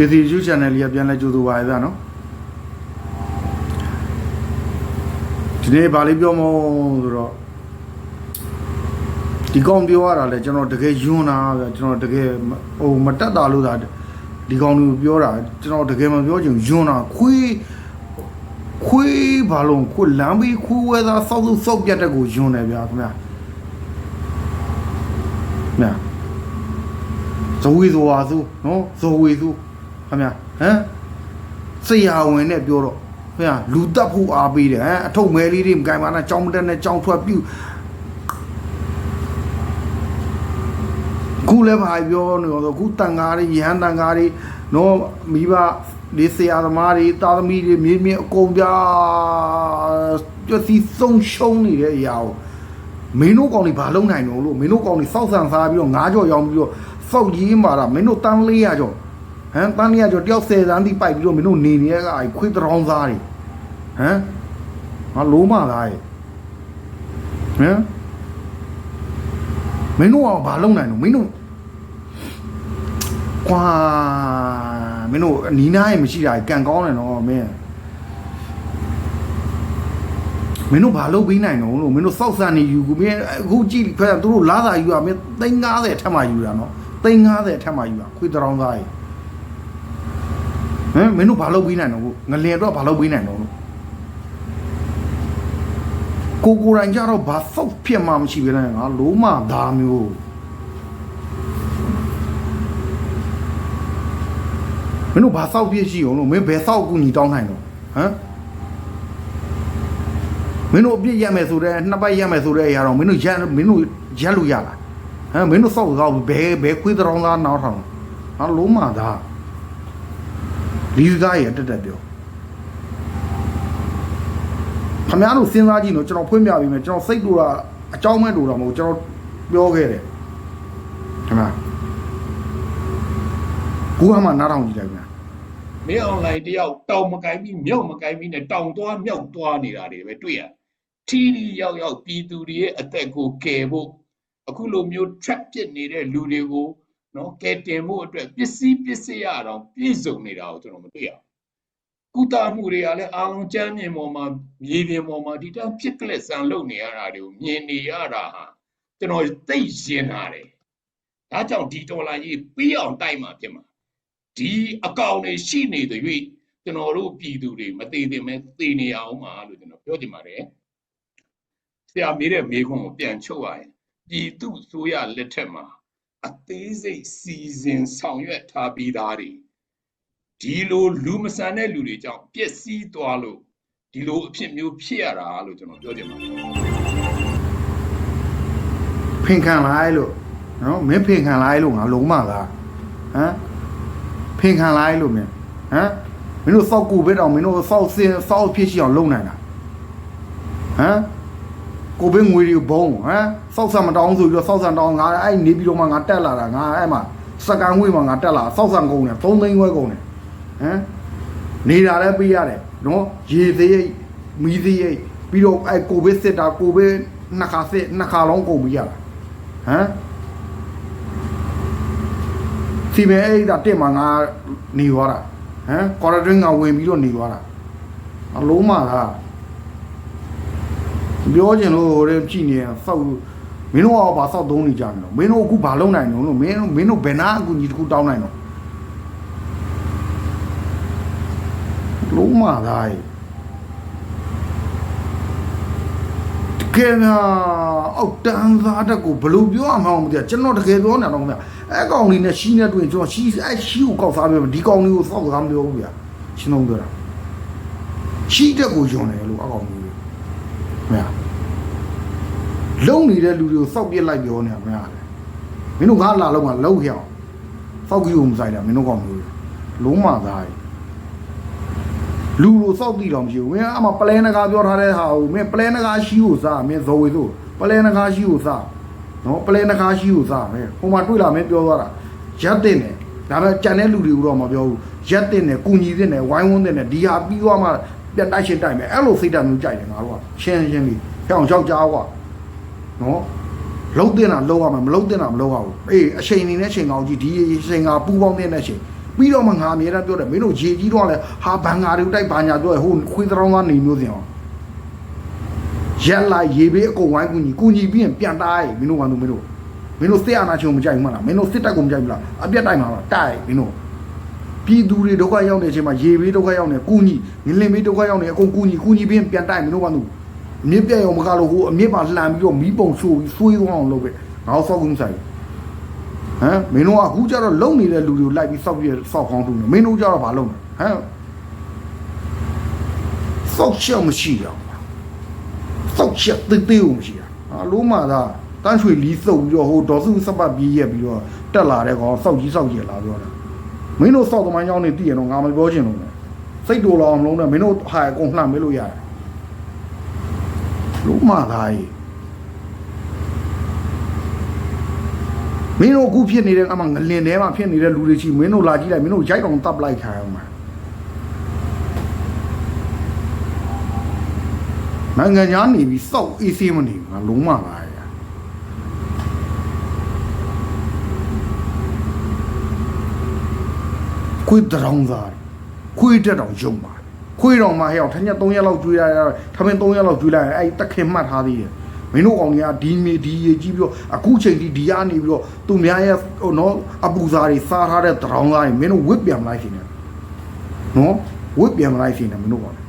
KC YouTube channel လေးကပြန်လဲကြိုဆိုပါရစေနော်ဒီနေ့ဗာလေးပြောမို့ဆိုတော့ဒီကောင်ပြောရတာလဲကျွန်တော်တကယ်ယွန်းတာဗျာကျွန်တော်တကယ်ဟိုမတက်တာလို့သာဒီကောင်လူပြောတာကျွန်တော်တကယ်မပြောချင်ယွန်းတာခွေးခွေးဘာလုံးခွေးလမ်းပြီးခွေးဝဲသားစောက်စုစောက်ပြတ်တဲ့ကိုယွန်းတယ်ဗျာခင်ဗျာမြာဇဝေဇဝါစုနော်ဇဝေစု ခင်ဗျာဟမ်ဆရာဝန်နဲ့ပြောတော့ခင်ဗျာလူတက်ဖို့အားပေးတယ်ဟမ်အထုပ်မဲလေးတွေမကင်ပါနဲ့ကြောင်းမတက်နဲ့ကြောင်းထွက်ပြုတ်ခုလည်းဘာပြောနေတော့ခုတန်ကားတွေရဟန်းတန်ကားတွေနော်မိဘလေးဆရာသမားတွေတာသမီတွေမြင်းမြင်းအကုန်ပြပြစီဆုံးရှုံးနေတဲ့အရာကိုမင်းတို့ကောင်တွေဘာလုပ်နိုင်တော့လို့မင်းတို့ကောင်တွေစောက်ဆန်စားပြီးတော့ငါးကြော်ရောင်းပြီးတော့စောက်ကြီးမာတာမင်းတို့တန်း400ကျော် ဟမ်တန်း400ကျော်တယောက်10တန်းတိပိုက်ပြီးတော့မင်းတို့နေနေရကအဲ့ခွေးတောင်းစားတွေဟမ်ငါလုံးမသားရဲ့ဟမ်မင်းတို့ကဘာလုပ်နိုင်တော့မင်းတို့ကွာမင်းတို့အနီးနားရင်မရှိတာကန်ကောင်းတယ်နော်မင်းမင်းတို့ဘာလုပ်ပြီးနိုင်တော့လို့မင်းတို့စောက်ဆန်နေယူကူမင်းအခုကြည့်ခွဲသူတို့လာသာယူရမင်း350ထက်မှယူတာနော်350ထက်မှယူတာခွေးတောင်းသားရေ ဟမ်မင်းတို့ဘာလုပ်ပြီးနိုင်တော့ငလင်တော့ဘာလုပ်ပြီးနိုင်တော့လို့ကိုကိုရိုင်းကြတော့ဘာစောက်ဖြစ်မှမရှိပဲနဲ့ငါလုံးမသားမျိုးမင်းတို့ဘာစောက်ဖြစ်ရှိအောင်လို့မင်းဘယ်စောက်ကူညီတောင်းနိုင်တော့ဟမ်မင်းတို့အပြစ်ရက်မယ်ဆိုတဲ့နှစ်ပတ်ရက်မယ်ဆိုတဲ့အရာတော့မင်းတို့ရက်မင်းတို့ရက်လို့ရလားဟမ်မင်းတို့စောက်ကောက်ဘယ်ဘယ်ခွေးတောင်းသားနောက်ထောင်ဟာလုံးမသား လီစကားရတက်တက်ပြောခမရတို့စဉ်းစားကြည့်နော်ကျွန်တော်ဖွင့်ပြပေးမယ်ကျွန်တော်စိတ်တူတာအကြောင်းမဲ့တူတာမဟုတ်ကျွန်တော်ပြောခဲ့တယ်ခမကူကမှနားထောင်ကြည့်လိုက်ပြန်မင်းအွန်လိုင်းတယောက်တောင်မကိုင်းပြီးမြောက်မကိုင်းပြီးနဲ့တောင်သွားမြောက်သွားနေတာတွေပဲတွေ့ရထီထီရောက်ရောက်ပြည်သူတွေရဲ့အသက်ကိုကယ်ဖို့အခုလိုမျိုး trap ပစ်နေတဲ့လူတွေကို နော်ကယ်တင်ဖို့အတွက်ပစ္စည်းပစ္စည်းရအောင်ပြည့်စုံနေတာကိုကျွန်တော်မတွေ့ရဘူးကုသမှုတွေကလည်းအာလုံးကျမ်းမြင်ပေါ်မှာမြေပြင်ပေါ်မှာဒီတန်းဖြစ်ကလက်ဆန်လုပ်နေရတာတွေကိုမြင်နေရတာဟာကျွန်တော်သိရင်တာတယ်ဒါကြောင့်ဒီဒေါ်လာကြီးပြီးအောင်တိုက်မှာဖြစ်မှာဒီအကောင့်တွေရှိနေတဲ့၍ကျွန်တော်တို့ပြည်သူတွေမသေးသင့်မဲသေနေအောင်ပါလို့ကျွန်တော်ပြောချင်ပါတယ်ဆရာမေးတဲ့မေးခွန်းကိုပြန်ချုပ်ရရင်ပြည်သူဆိုရလက်ထက်မှာ အသေးစိတ်စီစဉ်ဆောင်ရွက်ထားပြီးသားတွေဒီလိုလူမဆန်တဲ့လူတွေကြောင့်ပျက်စီးသွားလို့ဒီလိုအဖြစ်မျိုးဖြစ်ရတာလို့ကျွန်တော်ပြောချင်ပါတယ်ဖင်ခံလိုက်လို့နော်မင်းဖင်ခံလိုက်လို့ငါလုံးမလားဟမ်ဖင်ခံလိုက်လို့မင်းဟမ်မင်းတို့စောက်ကူပဲတော့မင်းတို့စောက်စင်စောက်ဖြစ်ရှိအောင်လုပ်နိုင်တာဟမ် ကိုပဲငွေတွေဘုံဟမ်စောက်ဆံမတောင်းဆိုပြီးတော့စောက်ဆံတောင်းငါအဲ့နေပြီးတော့မှငါတက်လာတာငါအဲ့မှာစကန်ဝေးမှာငါတက်လာစောက်ဆံကုန်တယ်3သိန်းခွဲကုန်တယ်ဟမ်နေတာလည်းပေးရတယ်နော်ရေသေးရိတ်မီးသေးရိတ်ပြီးတော့အဲ့ကိုပဲစစ်တာကိုပဲနှစ်ခါစစ်နှစ်ခါလုံးကုန်ပြီးရတာဟမ်စီမဲအဲ့ဒါတက်မှာငါနေသွားတာဟမ်ကွာရတွင်းကဝင်ပြီးတော့နေသွားတာအလုံးမလား ပြောချင်လို့ဟိုတဲ့ကြည့်နေရစောက်မင်းတို့ကဘာစောက်သုံးနေကြမလို့မင်းတို့အခုဘာလုပ်နိုင်တော့လို့မင်းတို့မင်းတို့ဘယ်နာအကူကြီးတစ်ခုတောင်းနိုင်တော့လုံးမသားရဲ့တကယ်များအောက်တန်းသားတက်ကိုဘယ်လိုပြောရမှာမသိဘူးကျွန်တော်တကယ်ပြောနေတာတော့ခင်ဗျအဲ့ကောင်လေးနဲ့ရှီးနေတွေ့ကျွန်တော်ရှီးအဲ့ရှီးကိုကောက်စားပြီးဒီကောင်လေးကိုစောက်စားမပြောဘူးဗျရှင်းတော့ပြောတာရှီးတက်ကိုယွန်တယ်လို့အကောင်လေး မရလုံနေတဲ့လူတွေကိုစောက်ပြစ်လိုက်ပြောနေတာမရတယ်မင်းတို့ငါလာလုံးကလုံခဲ့အောင်စောက်ကြီးကိုမဆိုင်တာမင်းတို့ကောင်မျိုးလုံးမသားကြီးလူလိုစောက်တိတော့မရှိဘူးမင်းအမပလဲနကားပြောထားတဲ့ဟာကိုမင်းပလဲနကားရှိကိုစားမင်းဇော်ဝေဆိုပလဲနကားရှိကိုစားနော်ပလဲနကားရှိကိုစားမင်းဟိုမှာတွေ့လာမင်းပြောသွားတာရက်တင်တယ်ဒါပေမဲ့ကြံတဲ့လူတွေကိုတော့မပြောဘူးရက်တင်တယ်ကုညီတင်တယ်ဝိုင်းဝန်းတင်တယ်ဒီဟာပြီးသွားမှ ပြန်တိုက်ရှင်းတိုက်မယ်အဲ့လိုစိတ်ဓာတ်မျိုးကြိုက်တယ်ငါတို့ကရှင်းရှင်းလေးဖျောင်းယောက်ကြားကွာနော်လုံးတင်တာလုံးရမယ်မလုံးတင်တာမလုံးရဘူးအေးအချိန်နေနဲ့ချိန်ကောင်းကြီးဒီအချိန်ကပူပေါင်းတဲ့အချိန်ပပြီးတော့မှငါအမြဲတမ်းပြောတယ်မင်းတို့ရေကြီးတော့လဲဟာဘန်ငါတွေတိုက်ဘာညာပြောဟိုခွေးတောင်းသားနေမျိုးစင်အောင်ရက်လိုက်ရေဘေးအကုန်ဝိုင်းကူညီကူညီပြီးရင်ပြန်တိုက်မင်းတို့ကမင်းတို့မင်းတို့စစ်အာဏာရှင်မကြိုက်ဘူးမလားမင်းတို့စစ်တပ်ကိုမကြိုက်ဘူးလားအပြတ်တိုက်မှာပါတိုက်မင်းတို့ ပြည်သူတွေဒုက္ခရောက်နေတဲ့အချိန်မှာရေဘေးဒုက္ခရောက်နေကူညီငလင်ဘေးဒုက္ခရောက်နေအကုန်ကူညီကူညီပြီးရင်ပြန်တိုက်မင်းတို့ကသူအမြင့်ပြတ်ရောမကလို့ဟိုအမြင့်ပါလှန်ပြီးတော့မီးပုံဆိုးပြီးဆွေးသွားအောင်လုပ်ပဲငါ့ဆောက်ကူးဆိုင်ဟမ်မင်းတို့ကအခုကျတော့လုံနေတဲ့လူတွေကိုလိုက်ပြီးစောက်ပြီးစောက်ခေါင်းထုံးနေမင်းတို့ကျတော့ဘာလုပ်လဲဟမ်စောက်ချက်မရှိရအောင်စောက်ချက်တေးသေးကိုမရှိရဟာလုံးမသာတန်းရွှေလီးစုပ်ပြီးတော့ဟိုဒေါ်စုစပတ်ပြေးရက်ပြီးတော့တက်လာတဲ့ကောင်စောက်ကြီးစောက်ကြီးလာပြောတာ မင်းတို့စောက်သမိုင်းကြောင်းနေတည်ရတော့ငါမပြောချင်လို့နဲ့စိတ်တူလောင်လုံးနဲ့မင်းတို့ဟာအကုန်လှမ်းမေးလို့ရတယ်လုံးမသာကြီးမင်းတို့အခုဖြစ်နေတဲ့အခါမှာငလင်ထဲမှာဖြစ်နေတဲ့လူတွေချီမင်းတို့လာကြည့်လိုက်မင်းတို့ရိုက်တော့တပ်လိုက်ခိုင်းအောင်မှာနိုင်ငံသားနေပြီးစောက်အေးဆေးမနေဘူးငါလုံးမပါရ ခွေးတောင်သားခွေးတက်တောင်ယုံပါခွေးတော်မှာဟဲ့အောင်ထက်ညက်3ရက်လောက်ကျွေးလိုက်ရထမင်း3ရက်လောက်ကျွေးလိုက်အဲ့တက်ခင်မှတ်ထားသေးတယ်မင်းတို့ကောင်တွေကဒီမီဒီရေကြီးပြီးတော့အခုချိန်ထိဒီကနေပြီးတော့သူများရဲ့ဟိုနော်အပူစားတွေစားထားတဲ့တရောင်းသားတွေမင်းတို့ဝစ်ပြန်မလိုက်ရှင်နဲ့နော်ဝစ်ပြန်မလိုက်ရှင်နဲ့မင်းတို့ကောင်